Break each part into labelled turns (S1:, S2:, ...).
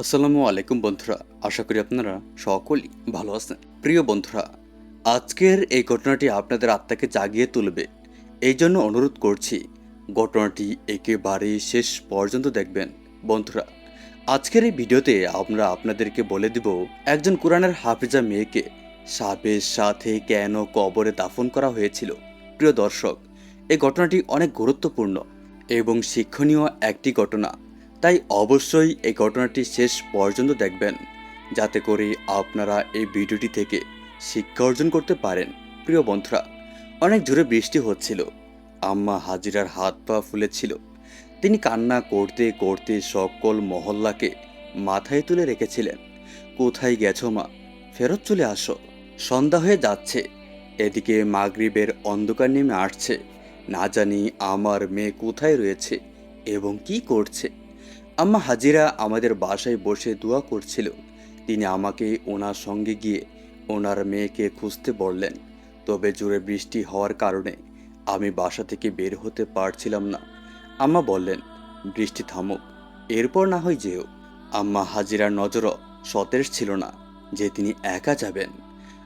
S1: আসসালামু আলাইকুম বন্ধুরা, আশা করি আপনারা সকলেই ভালো আছেন। প্রিয় বন্ধুরা, আজকের এই ঘটনাটি আপনাদের আত্মাকে জাগিয়ে তুলবে। এই জন্য অনুরোধ করছি, ঘটনাটি একেবারে শেষ পর্যন্ত দেখবেন। বন্ধুরা, আজকের এই ভিডিওতে আমরা আপনাদেরকে বলে দিব, একজন কোরআনের হাফিজা মেয়েকে সাপের সাথে কেন কবরে দাফন করা হয়েছিল? প্রিয় দর্শক, এই ঘটনাটি অনেক গুরুত্বপূর্ণ এবং শিক্ষণীয় একটি ঘটনা। তাই অবশ্যই এই ঘটনাটি শেষ পর্যন্ত দেখবেন। যাতে করে আপনারা এই ভিডিওটি থেকে শিক্ষা অর্জন করতে পারেন, প্রিয় বন্ধুরা। অনেক জোরে বৃষ্টি হচ্ছিল। আম্মা হাজিরার হাত পা ফুলেছিল। তিনি কান্না করতে করতে সকল মহল্লাকে মাথায় তুলে রেখেছিলেন। কোথায় গেছো মা? ফেরত চলে আসো। সন্ধ্যা হয়ে যাচ্ছে। এদিকে মাগরিবের অন্ধকার নেমে আসছে। না জানি আমার মেয়ে কোথায় রয়েছে এবং কি করছে। আম্মা হাজিরা আমাদের বাসায় বসে দোয়া করছিল। তিনি আমাকে ওনার সঙ্গে গিয়ে ওনার মেয়েকে খুঁজতে বললেন, তবে জোরে বৃষ্টি হওয়ার কারণে আমি বাসা থেকে বের হতে পারছিলাম না। আম্মা বললেন, বৃষ্টি থামুক, এরপর না হয় যেও। আম্মা হাজিরার নজরও সতেজ ছিল না যে তিনি একা যাবেন।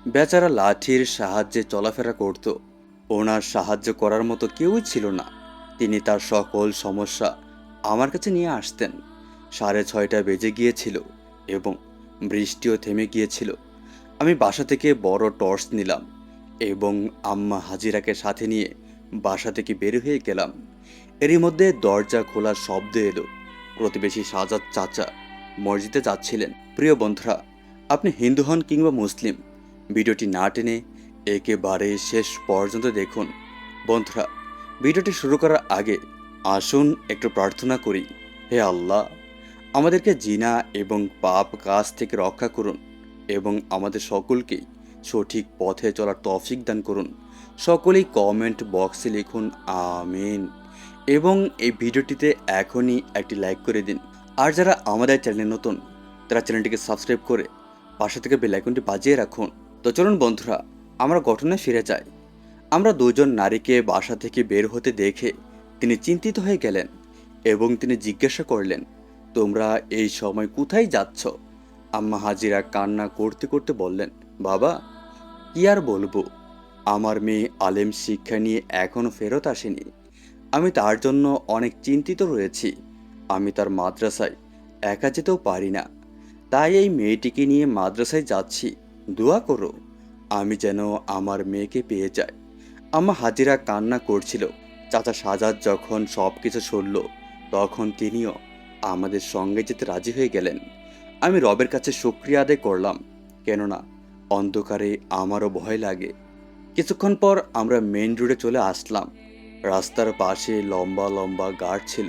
S1: বেচারা লাঠির সাহায্যে চলাফেরা করত। ওনার সাহায্য করার মতো কেউই ছিল না। তিনি তার সকল সমস্যা আমার কাছে নিয়ে আসতেন। সাড়ে ছয়টা বেজে গিয়েছিল এবং বৃষ্টিও থেমে গিয়েছিল। আমি বাসা থেকে বড় টর্চ নিলাম এবং আম্মা হাজিরাকে সাথে নিয়ে বাসা থেকে বের হয়ে গেলাম। এরই মধ্যে দরজা খোলার শব্দ এলো। প্রতিবেশী সাজাদ চাচা মসজিদে যাচ্ছিলেন। প্রিয় বন্ধুরা, আপনি হিন্দু হন কিংবা মুসলিম, ভিডিওটি না টেনে একেবারে শেষ পর্যন্ত দেখুন। বন্ধুরা, ভিডিওটি শুরু করার আগে আসুন, একটু প্রার্থনা করি। হে আল্লাহ, আমাদেরকে জিনা এবং পাপ কাজ থেকে রক্ষা করুন এবং আমাদের সকলকে সঠিক পথে চলার তৌফিক দান করুন। সকলেই কমেন্ট বক্সে লিখুন, আমিন। এবং এই ভিডিওটিতে এখনই একটি লাইক করে দিন। আর যারা আমাদের চ্যানেলে নতুন, তারা চ্যানেলটিকে সাবস্ক্রাইব করে পাশে থেকে বেল আইকনটি বাজিয়ে রাখুন। তো চলুন বন্ধুরা, আমরা ঘটনায় ফিরে যাই। আমরা দুজন নারীকে বাসা থেকে বের হতে দেখে তিনি চিন্তিত হয়ে গেলেন এবং তিনি জিজ্ঞাসা করলেন, তোমরা এই সময় কোথায় যাচ্ছ? আম্মা হাজিরা কান্না করতে করতে বললেন, বাবা, কি আর বলব? আমার মেয়ে আলেম শিক্ষা নিয়ে এখনও ফেরত আসেনি। আমি তার জন্য অনেক চিন্তিত রয়েছি। আমি তার মাদ্রাসায় একা যেতেও পারি না। তাই এই মেয়েটিকে নিয়ে মাদ্রাসায় যাচ্ছি। দোয়া করো, আমি যেন আমার মেয়েকে পেয়ে যাই। আম্মা হাজিরা কান্না করছিল। চাচা সাজাদ যখন সব কিছু শুনল, তখন তিনিও আমাদের সঙ্গে যেতে রাজি হয়ে গেলেন। আমি রবের কাছে শুক্রিয়া আদায় করলাম, কেননা অন্ধকারে আমারও ভয় লাগে। কিছুক্ষণ পর আমরা মেন রোডে চলে আসলাম। রাস্তার পাশে লম্বা লম্বা গার্ড ছিল।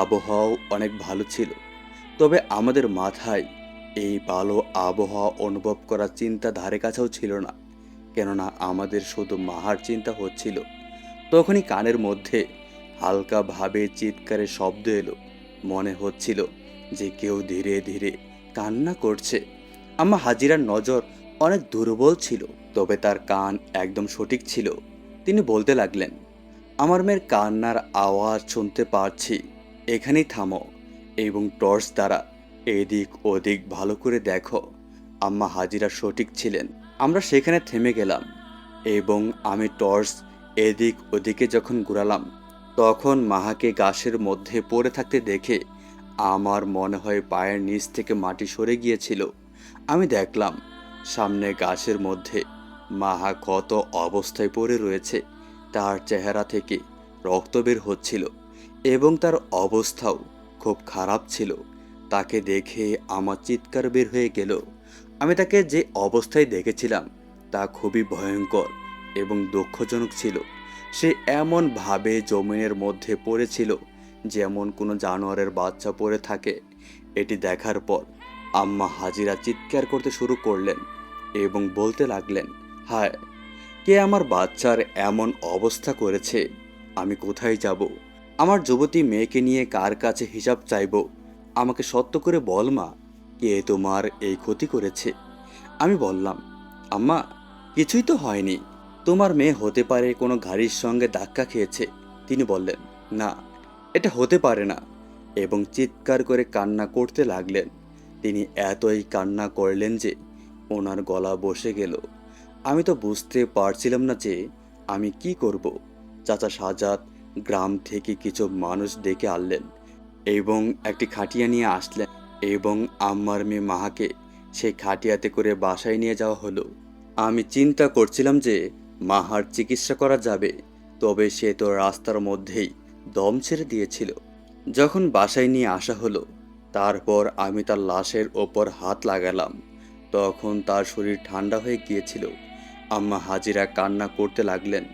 S1: আবহাওয়াও অনেক ভালো ছিল। তবে আমাদের মাথায় এই ভালো আবহাওয়া অনুভব করার চিন্তা ধারে কাছেও ছিল না, কেননা আমাদের শুধু মাহার চিন্তা হচ্ছিল। তখনই কানের মধ্যে হালকাভাবে চিৎকারের শব্দ এলো। মনে হচ্ছিল যে কেউ ধীরে ধীরে কান্না করছে। আমার হাজিরার নজর অনেক দুর্বল ছিল, তবে তার কান একদম সঠিক ছিল। তিনি বলতে লাগলেন, আমার মেয়ের কান্নার আওয়াজ শুনতে পারছি। এখানেই থামো এবং টর্চ দ্বারা এদিক ওদিক ভালো করে দেখো। আম্মা হাজিরা সঠিক ছিলেন। আমরা সেখানে থেমে গেলাম এবং আমি টর্চ এদিক ওদিকে যখন ঘুরালাম, তখন মাহাকে গাছের মধ্যে পড়ে থাকতে দেখে আমার মনে হয় পায়ের নিচ থেকে মাটি সরে গিয়েছিল। আমি দেখলাম, সামনে গাছের মধ্যে মাহা কত অবস্থায় পড়ে রয়েছে। তার চেহারা থেকে রক্ত বের হচ্ছিল এবং তার অবস্থাও খুব খারাপ ছিল। তাকে দেখে আমার চিৎকার বের হয়ে গেল। আমি তাকে যে অবস্থায় দেখেছিলাম, তা খুবই ভয়ঙ্কর। এবং দুঃখজনক ছিল। সে এমনভাবে জমিনের মধ্যে পড়েছিল যেমন কোনো জানোয়ারের বাচ্চা পড়ে থাকে। এটি দেখার পর আম্মা হাজিরা চিৎকার করতে শুরু করলেন এবং বলতে লাগলেন, হায়, কে আমার বাচ্চার এমন অবস্থা করেছে? আমি কোথায় যাব? আমার যুবতী মেয়েকে নিয়ে কার কাছে হিসাব চাইব? আমাকে সত্য করে বল মা, কে তোমার এই ক্ষতি করেছে? আমি বললাম, আম্মা, কিছুই তো হয়নি। তোমার মেয়ে হতে পারে কোনো গাড়ির সঙ্গে ধাক্কা খেয়েছে, তিনি বললেন, না, এটা হতে পারে না। এবং চিৎকার করে কান্না করতে লাগলেন। তিনি এতই কান্না করলেন যে ওনার গলা বসে গেল। আমি তো বুঝতে পারছিলাম না যে আমি কি করব। চাচা সাজাদ গ্রাম থেকে কিছু মানুষ ডেকে আনলেন এবং একটি খাটিয়া নিয়ে আসলেন এবং আম্মার মেয়ে মাহাকে সেই খাটিয়াতে করে বাসায় নিয়ে যাওয়া হলো। আমি চিন্তা করছিলাম যে মাহার চিকিৎসা করা যাবে, তবে সে তো রাস্তার মধ্যেই দম ছেড়ে দিয়েছিল। যখন বাসায় নিয়ে আসা হলো, তারপর আমি তার লাশের ওপর হাত লাগালাম। তখন তার শরীর ঠান্ডা হয়ে গিয়েছিল। আম্মা হাজিরা কান্না করতে লাগলেন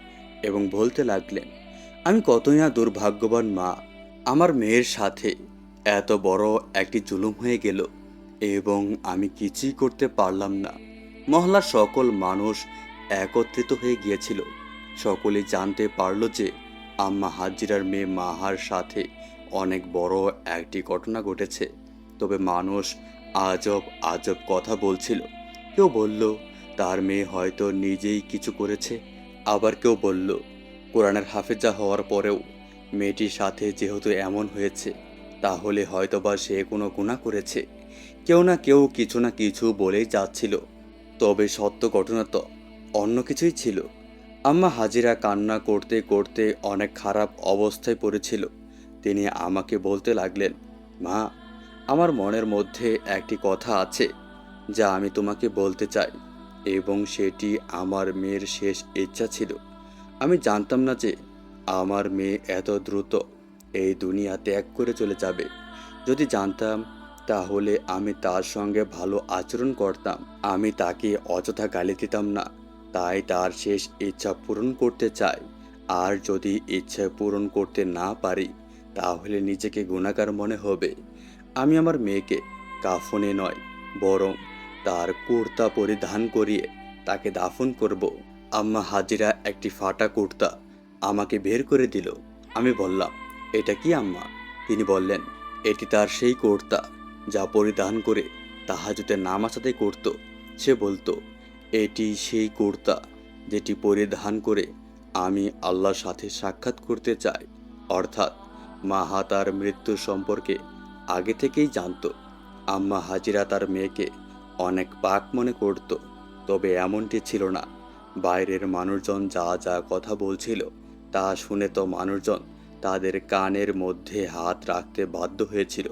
S1: এবং বলতে লাগলেন, আমি কতই না দুর্ভাগ্যবান মা, আমার মেয়ের সাথে এত বড় একটি জুলুম হয়ে গেল এবং আমি কিছুই করতে পারলাম না। মহলার সকল মানুষ একত্রিত হয়ে গিয়েছিল। সকলে জানতে পারল যে আম্মা হাজিরার মেয়ে মাহার সাথে অনেক বড় একটি ঘটনা ঘটেছে। তবে মানুষ আজব আজব কথা বলছিল। কেউ বলল, তার মেয়ে হয়তো নিজেই কিছু করেছে। আবার কেউ বলল, কোরআনের হাফেজা হওয়ার পরেও মেয়েটির সাথে যেহেতু এমন হয়েছে, তাহলে হয়তোবা সে কোনো গুণা করেছে। কেউ না কেউ কিছু না কিছু বলেই যাচ্ছিল। তবে সত্য ঘটনা তো অন্য কিছুই ছিল। আম্মা হাজিরা কান্না করতে করতে অনেক খারাপ অবস্থায় পড়েছিল। তিনি আমাকে বলতে লাগলেন, মা, আমার মনের মধ্যে একটি কথা আছে যা আমি তোমাকে বলতে চাই। এবং সেটি আমার মেয়ের শেষ ইচ্ছা ছিল। আমি জানতাম না যে আমার মেয়ে এত দ্রুত এই দুনিয়া ত্যাগ করে চলে যাবে। যদি জানতাম, তাহলে আমি তার সঙ্গে ভালো আচরণ করতাম। আমি তাকে অযথা গালি দিতাম না। তাই তার শেষ ইচ্ছা পূরণ করতে চাই। আর যদি ইচ্ছা পূরণ করতে না পারি, তাহলে নিজেকে গুণাকার মনে হবে। আমি আমার মেয়েকে কাফনে নয়, বরং তার কুর্তা পরিধান করিয়ে তাকে দাফন করব। আম্মা হাজিরা একটি ফাটা কুর্তা আমাকে বের করে দিল। আমি বললাম, এটা কি আম্মা? তিনি বললেন, এটি তার সেই কুর্তা যা পরিধান করে তাহাজুতে নামাজ আদায় করত। সে বলতো এটি সেই কুর্তা যেটি পরিধান করে আমি আল্লাহর সাথে সাক্ষাৎ করতে চাই। অর্থাৎ মাহা তার মৃত্যু সম্পর্কে আগে থেকেই জানতো। আম্মা হাজিরা তার মেয়েকে অনেক পাক মনে করত, তবে এমনটি ছিল না। বাইরের মানুষজন যা যা কথা বলছিল তা শুনে তো মানুষজন তাদের কানের মধ্যে হাত রাখতে বাধ্য হয়েছিল।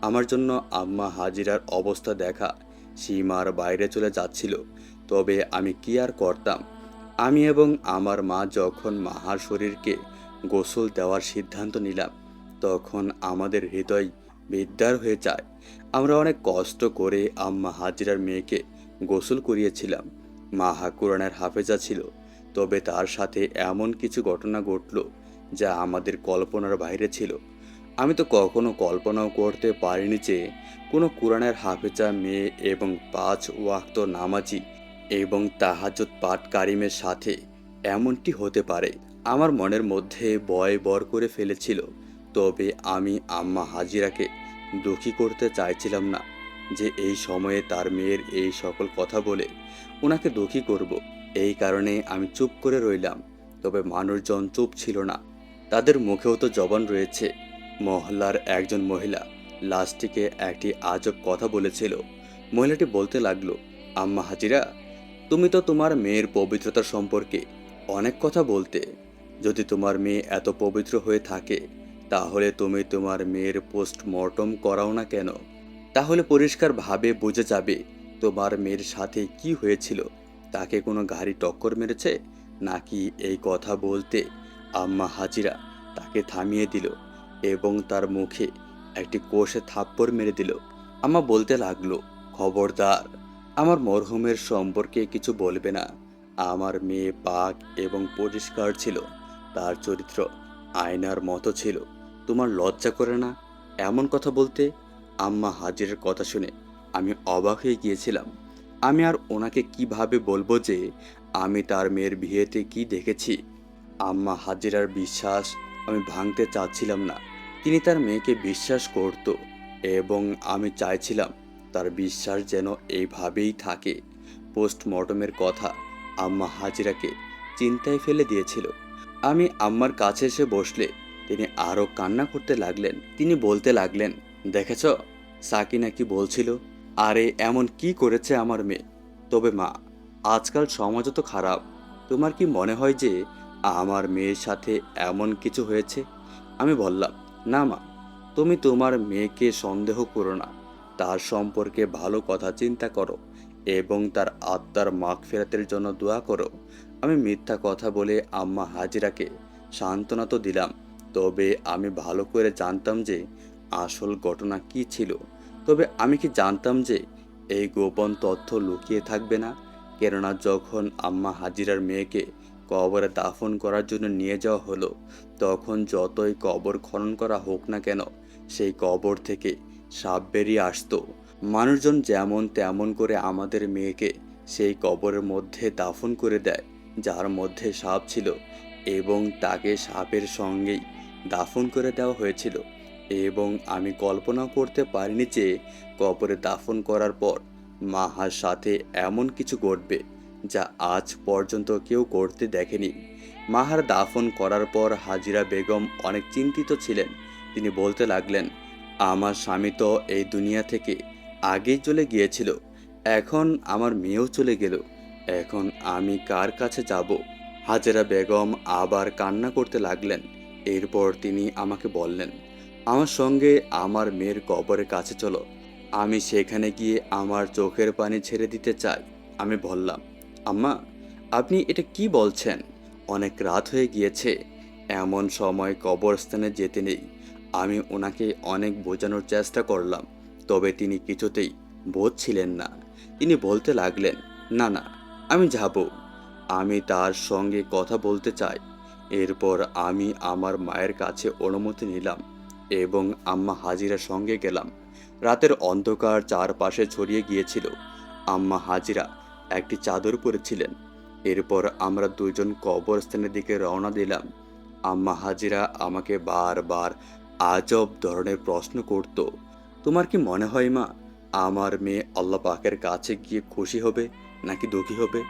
S1: আমার জন্য আম্মা হাজিরার অবস্থা দেখা সীমার বাইরে চলে যাচ্ছিল। তবে আমি কি আর করতাম? আমি এবং আমার মা যখন মাহার শরীরকে গোসল দেওয়ার সিদ্ধান্ত নিলাম, তখন আমাদের হৃদয় বিদ্যার হয়ে যায়। আমরা অনেক কষ্ট করে আম্মা হাজিরার মেয়েকে গোসল করিয়েছিলাম। মাহা কোরআনের হাফেজা ছিল, তবে তার সাথে এমন কিছু ঘটনা ঘটল যা আমাদের কল্পনার বাইরে ছিল। আমি তো কখনো কল্পনাও করতে পারিনি যে কোনো কোরআনের হাফেজা মেয়ে এবং পাঁচ ওয়াক্ত নামাজি এবং তাহাজুদ পাঠ কারিমের সাথে এমনটি হতে পারে। আমার মনের মধ্যে বয় বর করে ফেলেছিল, তবে আমি আম্মা হাজিরাকে দুঃখী করতে চাইছিলাম না যে এই সময়ে তার মেয়ের এই সকল কথা বলে ওনাকে দুঃখী করব। এই কারণে আমি চুপ করে রইলাম, তবে মানুষজন চুপ ছিল না। তাদের মুখেও তো জবান রয়েছে। মহল্লার একজন মহিলা লাস্টিকে একটি আজব কথা বলেছিল। মহিলাটি বলতে লাগল, আম্মা হাজিরা তুমি তো তোমার মেয়ের পবিত্রতা সম্পর্কে অনেক কথা বলতে। যদি তোমার মেয়ে এত পবিত্র হয়ে থাকে, তাহলে তুমি তোমার মেয়ের পোস্টমর্টম করাও না কেন? তাহলে পরিষ্কারভাবে বুঝে যাবে তোমার মেয়ের সাথে কি হয়েছিল। তাকে কোনো গাড়ি টক্কর মেরেছে? নাকি এই কথা বলতে আম্মা হাজিরা তাকে থামিয়ে দিল এবং তার মুখে একটি কোষে থাপ্পড় মেরে দিল। আম্মা বলতে লাগল, খবরদার আমার মরহুমের সম্পর্কে কিছু বলবে না। আমার মেয়ে পাক এবং পরিষ্কার ছিল। তার চরিত্র আয়নার মতো ছিল। তোমার লজ্জা করে না? এমন কথা বলতে আম্মা হাজিরের কথা শুনে আমি অবাক হয়ে গিয়েছিলাম। আমি আর ওনাকে কীভাবে বলব যে আমি তার মেয়ের বিয়েতে কি দেখেছি? আম্মা হাজিরার বিশ্বাস আমি ভাঙতে চাচ্ছিলাম না। তিনি তার মেয়েকে বিশ্বাস করত এবং আমি চাইছিলাম তার বিশ্বাস যেন এইভাবেই থাকে। পোস্টমর্টমের কথা আম্মা হাজিরাকে চিন্তায় ফেলে দিয়েছিল। আমি আম্মার কাছে এসে বসলে তিনি আরও কান্না করতে লাগলেন। তিনি বলতে লাগলেন, দেখেছ সাকিনা কি বলছিল, আরে এমন কি করেছে আমার মেয়ে? তবে মা, আজকাল সমাজও তো খারাপ। তোমার কি মনে হয় যে আমার মেয়ের সাথে এমন কিছু হয়েছে? আমি বললাম, না মা, তুমি তোমার মেয়েকে সন্দেহ করো না। তার সম্পর্কে ভালো কথা চিন্তা করো এবং তার আত্মার মাগ ফেরাতের জন্য দোয়া করো। আমি মিথ্যা কথা বলে আম্মা হাজিরাকে সান্ত্বনা তো দিলাম, তবে আমি ভালো করে জানতাম যে আসল ঘটনা কি ছিল। তবে আমি কি জানতাম যে এই গোপন তথ্য লুকিয়ে থাকবে না? কেননা যখন আম্মা হাজিরার মেয়েকে কবরে দাফন করার জন্য নিয়ে যাওয়া হলো, তখন যতই কবর খনন করা হোক না কেন, সেই কবর থেকে সাপ বেরিয়ে আসতো। মানুষজন যেমন তেমন করে আমাদের মেয়েকে সেই কবরের মধ্যে দাফন করে দেয়, যার মধ্যে সাপ ছিল এবং তাকে সাপের সঙ্গেই দাফন করে দেওয়া হয়েছিল। এবং আমি কল্পনাও করতে পারিনি যে কবরে দাফন করার পর মাহার সাথে এমন কিছু ঘটবে যা আজ পর্যন্ত কেউ করতে দেখেনি। মাহার দাফন করার পর হাজিরা বেগম অনেক চিন্তিত ছিলেন। তিনি বলতে লাগলেন আমার স্বামী তো এই দুনিয়া থেকে আগেই চলে গিয়েছিল। এখন আমার মেয়েও চলে গেল। এখন আমি কার কাছে যাব? হাজেরা বেগম আবার কান্না করতে লাগলেন। এরপর তিনি আমাকে বললেন, আমার সঙ্গে আমার মেয়ের কবরের কাছে চলো। আমি সেখানে গিয়ে আমার চোখের পানি ছেড়ে দিতে চাই। আমি বললাম, আম্মা, আপনি এটা কি বলছেন? অনেক রাত হয়ে গিয়েছে। এমন সময় কবরস্থানে যেতে নেই। আমি ওনাকে অনেক বোঝানোর চেষ্টা করলাম, তবে তিনি কিছুতেই বোঝছিলেন না। তিনি বলতে লাগলেন, না না, আমি যাব। আমি তার সঙ্গে কথা বলতে চাই। এরপর আমি আমার মায়ের কাছে অনুমতি নিলাম এবং আম্মা হাজিরার সঙ্গে গেলাম। রাতের অন্ধকার চারপাশে ছড়িয়ে গিয়েছিল। আম্মা হাজিরা একটি চাদর পরেছিলেন। এরপর আমরা দুজন কবরস্থানের দিকে রওনা দিলাম। আম্মা হাজিরা আমাকে বারবার আজব ধরনের প্রশ্ন করত, তোমার কি মনে হয় মা, আমার মেয়ে আল্লাহ পাকের কাছে গিয়ে খুশি হবে নাকি দুঃখী হবে?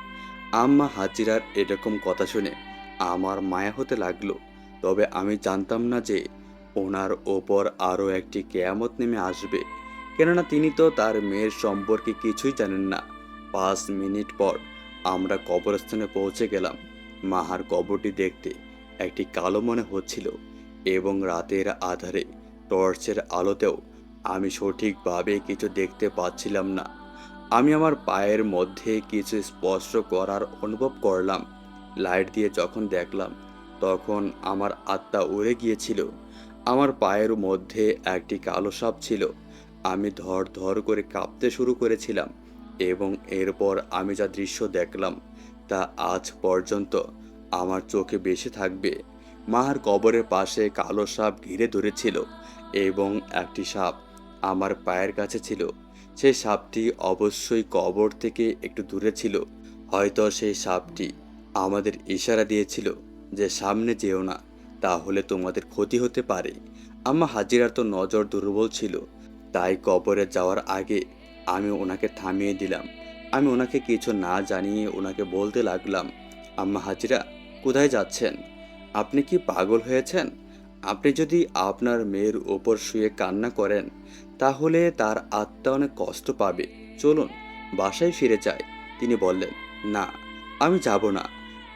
S1: আম্মা হাজিরার এরকম কথা শুনে আমার মায়া হতে লাগল। তবে আমি জানতাম না যে ওনার ওপর আরও একটি কেয়ামত নেমে আসবে। কেননা তিনি তো তার মেয়ের সম্পর্কে কিছুই জানেন না। পাঁচ মিনিট পর আমরা কবরস্থানে পৌঁছে গেলাম। মাহার কবরটি দেখতে একটি কালো মনে হচ্ছিল। এবং রাতের আধারে টর্চের আলোতেও আমি সঠিকভাবে কিছু দেখতে পাচ্ছিলাম না। আমি আমার পায়ের মধ্যে কিছু স্পর্শ করার অনুভব করলাম। লাইট দিয়ে যখন দেখলাম, তখন আমার আত্মা উড়ে গিয়েছিল। আমার পায়ের মধ্যে একটি কালো সাপ ছিল। আমি ধর ধর করে কাঁপতে শুরু করেছিলাম এবং এরপর আমি যা দৃশ্য দেখলাম, তা আজ পর্যন্ত আমার চোখে বেশি থাকবে। মাহার কবরের পাশে কালো সাপ ঘিরে ধরেছিল এবং একটি সাপ আমার পায়ের কাছে ছিল। সেই সাপটি অবশ্যই কবর থেকে একটু দূরে ছিল। হয়তো সেই সাপটি আমাদের ইশারা দিয়েছিল যে সামনে যেও না, তাহলে তোমাদের ক্ষতি হতে পারে। আম্মা হাজিরার তো নজর দুর্বল ছিল, তাই কবরে যাওয়ার আগে আমি ওনাকে থামিয়ে দিলাম। আমি ওনাকে কিছু না জানিয়ে ওনাকে বলতে লাগলাম, আম্মা হাজিরা, কোথায় যাচ্ছেন? আপনি কি পাগল হয়েছেন? আপনি যদি আপনার মেয়ের ওপর শুয়ে কান্না করেন, তাহলে তার আত্মা অনেক কষ্ট পাবে। চলুন, বাসায় ফিরে যাই। তিনি বললেন, না, আমি যাব না।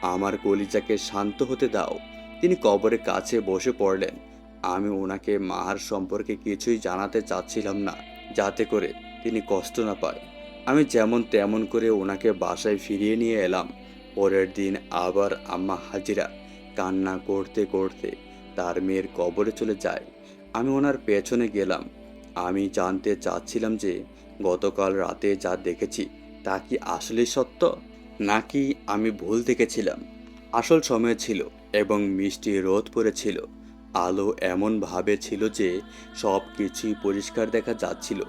S1: আমার কলিজাকে শান্ত হতে দাও। তিনি কবরের কাছে বসে পড়লেন। আমি ওনাকে মাহার সম্পর্কে কিছুই জানাতে চাচ্ছিলাম না, যাতে করে তিনি কষ্ট না পায়। আমি যেমন তেমন করে ওনাকে বাসায় ফিরিয়ে নিয়ে এলাম। পরের দিন আবার আম্মা হাজিরা কান্না করতে করতে তার মেয়ের কবরে চলে যায়। আমি ওনার পেছনে গেলাম। আমি জানতে চাচ্ছিলাম যে গতকাল রাতে যা দেখেছি তা কি আসলে সত্য, নাকি আমি ভুল দেখেছিলাম? আসল সময় ছিল এবং মিষ্টি রোদ পড়েছিল। আলো এমনভাবে ছিল যে সব কিছুই পরিষ্কার দেখা যাচ্ছিল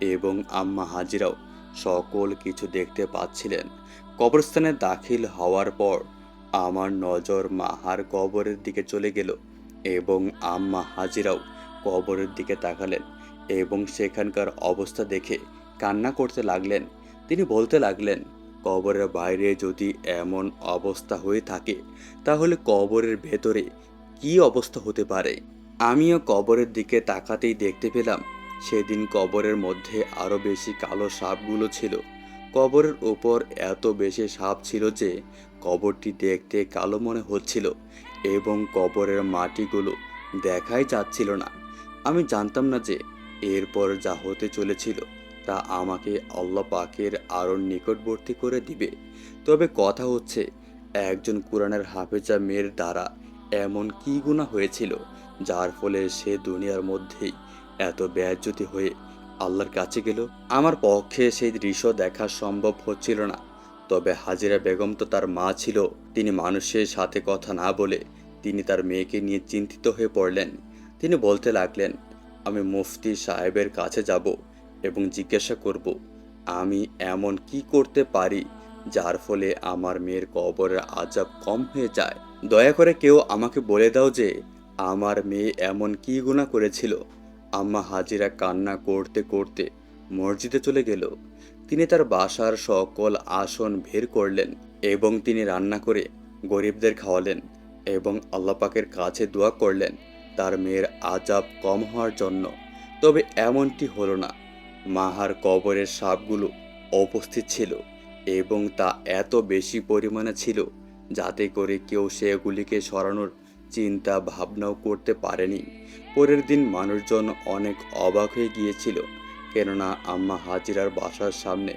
S1: এবং আম্মা হাজিরাও সকল কিছু দেখতে পাচ্ছিলেন। কবরস্থানে দাখিল হওয়ার পর আমার নজর মাহার কবরের দিকে চলে গেল এবং আম্মা হাজিরাও কবরের দিকে তাকালেন এবং সেখানকার অবস্থা দেখে কান্না করতে লাগলেন। তিনি বলতে লাগলেন, কবরের বাইরে যদি এমন অবস্থা হয়ে থাকে, তাহলে কবরের ভেতরে কি অবস্থা হতে পারে? আমিও কবরের দিকে তাকাতেই দেখতে পেলাম, সেদিন কবরের মধ্যে আরও বেশি কালো সাপগুলো ছিল। কবরের ওপর এত বেশি সাপ ছিল যে কবরটি দেখতে কালো মনে হচ্ছিল এবং কবরের মাটিগুলো দেখাই যাচ্ছিল না। আমি জানতাম না যে এরপর যা হতে চলেছিল তা আমাকে আল্লাহ পাকের আরও নিকটবর্তী করে দিবে। তবে কথা হচ্ছে, একজন কোরআনের হাফেজা মেয়ের দ্বারা এমন কি গুণা হয়েছিল যার ফলে সে দুনিয়ার মধ্যেই এত ব্যাজ্যতি হয়ে আল্লাহর কাছে গেল? আমার পক্ষে সেই দৃশ্য দেখা সম্ভব হচ্ছিল না। তবে হাজিরা বেগম তো তার মা ছিল। তিনি মানুষের সাথে কথা না বলে তিনি তার মেয়েকে নিয়ে চিন্তিত হয়ে পড়লেন। তিনি বলতে লাগলেন, আমি মুফতি সাহেবের কাছে যাব এবং জিজ্ঞাসা করব, আমি এমন কি করতে পারি যার ফলে আমার মেয়ের কবরের আজাব কম হয়ে যায়? দয়া করে কেউ আমাকে বলে দাও যে আমার মেয়ে এমন কি গুণা করেছিল। আম্মা হাজিরা কান্না করতে করতে মসজিদে চলে গেল। তিনি তার বাসার সকল আসন বের করলেন এবং তিনি রান্না করে গরিবদের খাওয়ালেন এবং আল্লাপাকের কাছে দোয়া করলেন, তার মেয়ের আজাব কম হওয়ার জন্য। তবে এমনটি হলো না, মাহার কবরের সাপগুলো উপস্থিত ছিল এবং তা এত বেশি পরিমাণে ছিল যাতে করে কেউ সেগুলিকে সরানোর চিন্তা ভাবনাও করতে পারেনি। পরের দিন মানুষজন অনেক অবাক হয়ে গিয়েছিল। কেননা আম্মা হাজিরার বাসার সামনে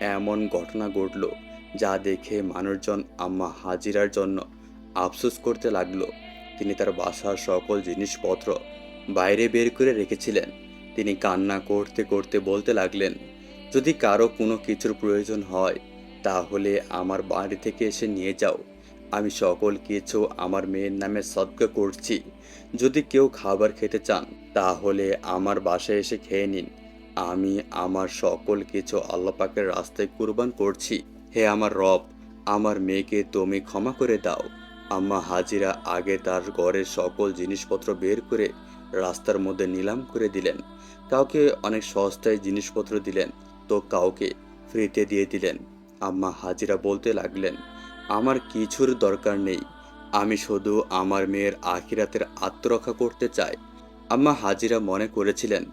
S1: এমন ঘটনা ঘটল যা দেখে মানুষজন আম্মা হাজিরার জন্য আফসোস করতে লাগল। তিনি তার বাসার সকল জিনিসপত্র বাইরে বের করে রেখেছিলেন। তিনি কান্না করতে করতে বলতে লাগলেন, যদি কারও কোনো কিছুর প্রয়োজন হয়, তাহলে আমার বাড়ি থেকে এসে নিয়ে যাও। আমি সকল কিছু আমার মেয়ের নামে সদকা করছি। যদি কেউ খাবার খেতে চান, তাহলে আমার বাসায় এসে খেয়ে নিন। আমি আমার সকল কিছু আল্লাপাকের রাস্তায় কুরবান করছি। হে আমার রব, আমার মেয়েকে তুমি ক্ষমা করে দাও। আম্মা হাজিরা আগে তার ঘরের সকল জিনিসপত্র বের করে রাস্তার মধ্যে নিলাম করে দিলেন। কাউকে অনেক সস্তায় জিনিসপত্র দিলেন, তো কাউকে ফ্রিতে দিয়ে দিলেন। আম্মা হাজিরা বলতে লাগলেন, আমার কিছুর দরকার নেই। আমি শুধু আমার মেয়ের আখিরাতের আত্মরক্ষা করতে চাই। আম্মা হাজিরা মনে করেছিলেন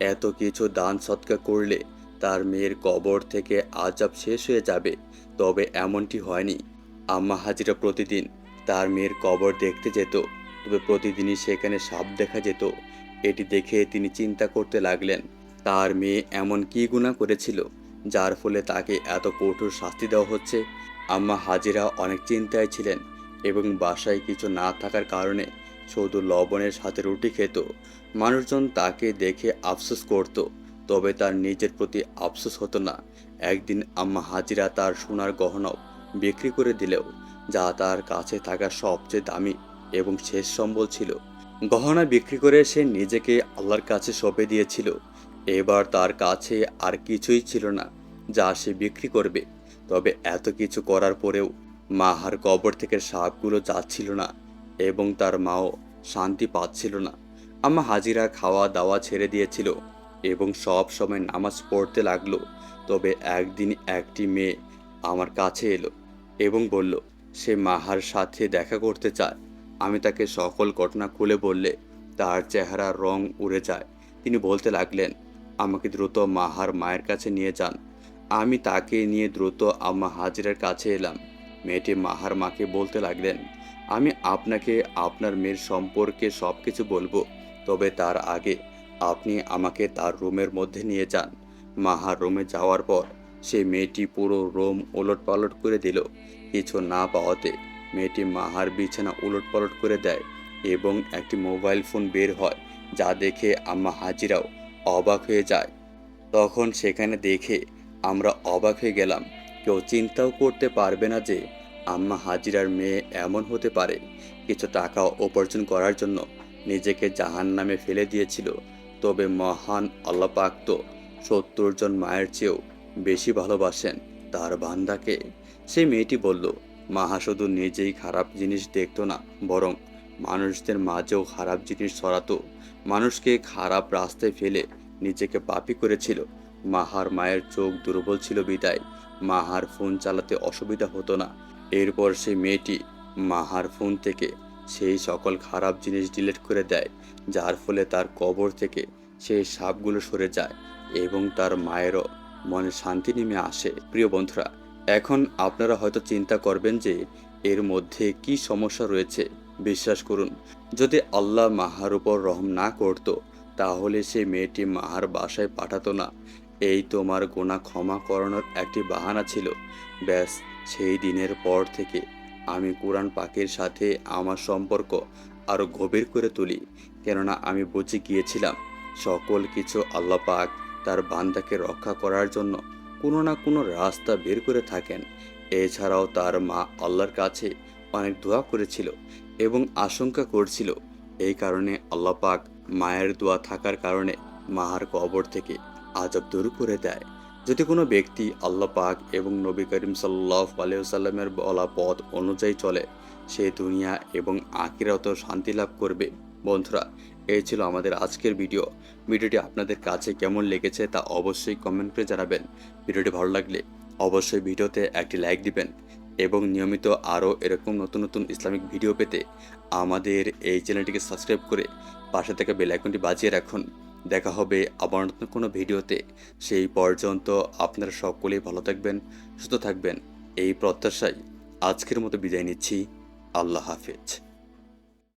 S1: এত কিছু দান সৎকা করলে তার মেয়ের কবর থেকে আজাব শেষ হয়ে যাবে। তবে এমনটি হয়নি। আম্মা হাজিরা প্রতিদিন তার মেয়ের কবর দেখতে যেত, তবে প্রতিদিনই সেখানে সাপ দেখা যেত। এটি দেখে তিনি চিন্তা করতে লাগলেন, তার মেয়ে এমন কি গুণা করেছিল, যার ফলে তাকে এত কঠোর শাস্তি দেওয়া হচ্ছে? আম্মা হাজিরা অনেক চিন্তায় ছিলেন এবং বাসায় কিছু না থাকার কারণে শুধু লবণের সাথে রুটি খেত। মানুষজন তাকে দেখে আফসোস করত, তবে তার নিজের প্রতি আফসোস হতো না। একদিন আম্মা হাজিরা তার সোনার গহনাও বিক্রি করে দিলেও, যা তার কাছে থাকা সবচেয়ে দামি এবং শেষ সম্বল ছিল। গহনা বিক্রি করে সে নিজেকে আল্লাহর কাছে সঁপে দিয়েছিল। এবার তার কাছে আর কিছুই ছিল না, যা সে বিক্রি করবে। তবে এত কিছু করার পরেও মাহার কবর থেকে সাপগুলো যাচ্ছিল না এবং তার মাও শান্তি পাচ্ছিল না। আম্মা হাজিরা খাওয়া দাওয়া ছেড়ে দিয়েছিল এবং সব সময় নামাজ পড়তে লাগল। তবে একদিন একটি মেয়ে আমার কাছে এলো এবং বলল, সে মাহার সাথে দেখা করতে চায়। আমি তাকে সকল ঘটনা খুলে বললে, তার চেহারা রং উড়ে যায়। তিনি বলতে লাগলেন, আমাকে দ্রুত মাহার মায়ের কাছে নিয়ে যান। আমি তাকে নিয়ে দ্রুত আম্মা হাজিরার কাছে এলাম। মেয়েটি মাহার মাকে বলতে লাগলেন, আমি আপনাকে, আপনার মেয়ের সম্পর্কে সব কিছু বলব। তবে তার আগে আপনি আমাকে তার রুমের মধ্যে নিয়ে যান। মাহার রুমে যাওয়ার পর সে মেয়েটি পুরো রুম ওলট পালট করে দিল। কিছু না পাওয়াতে মেয়েটি মাহার বিছানা উলট পালট করে দেয় এবং একটি মোবাইল ফোন বের হয় যা দেখে আম্মা হাজিরাও অবাক হয়ে যায়। তখন সেখানে দেখে আমরা অবাক হয়ে গেলাম। কেউ চিন্তাও করতে পারবে না যে আম্মা হাজিরার মেয়ে এমন হতে পারে। কিছু টাকা উপার্জন করার জন্য নিজেকে জাহান নামে ফেলে দিয়েছিল। তবে মহান আল্লাপাক তো সত্তর জন মায়ের চেয়েও বেশি ভালোবাসেন তার বান্দাকে। সেই মেয়েটি বলল মাহা শুধু নিজেই খারাপ জিনিস দেখতো না, বরং মানুষদের মাঝেও খারাপ জিনিস ছড়াতো। মানুষকে খারাপ রাস্তায় ফেলে নিজেকে পাপি করেছিল। মাহার মায়ের চোখ দুর্বল ছিল বিদায়। মাহার ফোন চালাতে অসুবিধা হতো না। এরপর সেই মেয়েটি মাহার ফোন থেকে সেই সকল খারাপ জিনিস ডিলিট করে দেয়, যার ফলে তার কবর থেকে সেই সাপগুলো সরে যায় এবং তার মায়েরও মনে শান্তি নেমে আসে। প্রিয় বন্ধুরা, এখন আপনারা হয়তো চিন্তা করবেন যে এর মধ্যে কি সমস্যা রয়েছে। বিশ্বাস করুন, যদি আল্লাহ মাহার উপর রহম না করত, তাহলে সে মেয়েটি মাহার বাসায় পাঠাতো না। এই তোমার গোনা ক্ষমা করানোর একটি বাহানা ছিল। ব্যাস, সেই দিনের পর থেকে আমি কোরআন পাকের সাথে আমার সম্পর্ক আরও গভীর করে তুলি, কেননা আমি বুঝে গিয়েছিলাম সকল কিছু আল্লাহ পাক তার বান্দাকে রক্ষা করার জন্য কোনো না কোনো রাস্তা বের করে থাকেন। এছাড়াও তার মা আল্লাহর কাছে অনেক দোয়া করেছিল এবং আশঙ্কা করছিল। এই কারণে আল্লাহ পাক মায়ের দোয়া থাকার কারণে মাহার কবর থেকে আজব দূর করে দেয়। যদি কোনো ব্যক্তি আল্লাহ পাক এবং নবী করিম সাল্লাহ আলিয়াল্লামের বলা পথ অনুযায়ী চলে, সে দুনিয়া এবং আখিরাত শান্তি লাভ করবে। বন্ধুরা, এই ছিল আমাদের আজকের ভিডিও। ভিডিওটি আপনাদের কাছে কেমন লেগেছে তা অবশ্যই কমেন্ট করে জানাবেন। ভিডিওটি ভালো লাগলে অবশ্যই ভিডিওতে একটি লাইক দিবেন এবং নিয়মিত আরও এরকম নতুন নতুন ইসলামিক ভিডিও পেতে আমাদের এই চ্যানেলটিকে সাবস্ক্রাইব করে পাশে থেকে বেল আইকনটি বাজিয়ে রাখুন। দেখা হবে আবার নতুন কোনো ভিডিওতে। সেই পর্যন্ত আপনারা সকলেই ভালো থাকবেন, সুস্থ থাকবেন। এই প্রত্যাশায় আজকের মতো বিদায় নিচ্ছি। আল্লাহ হাফেজ।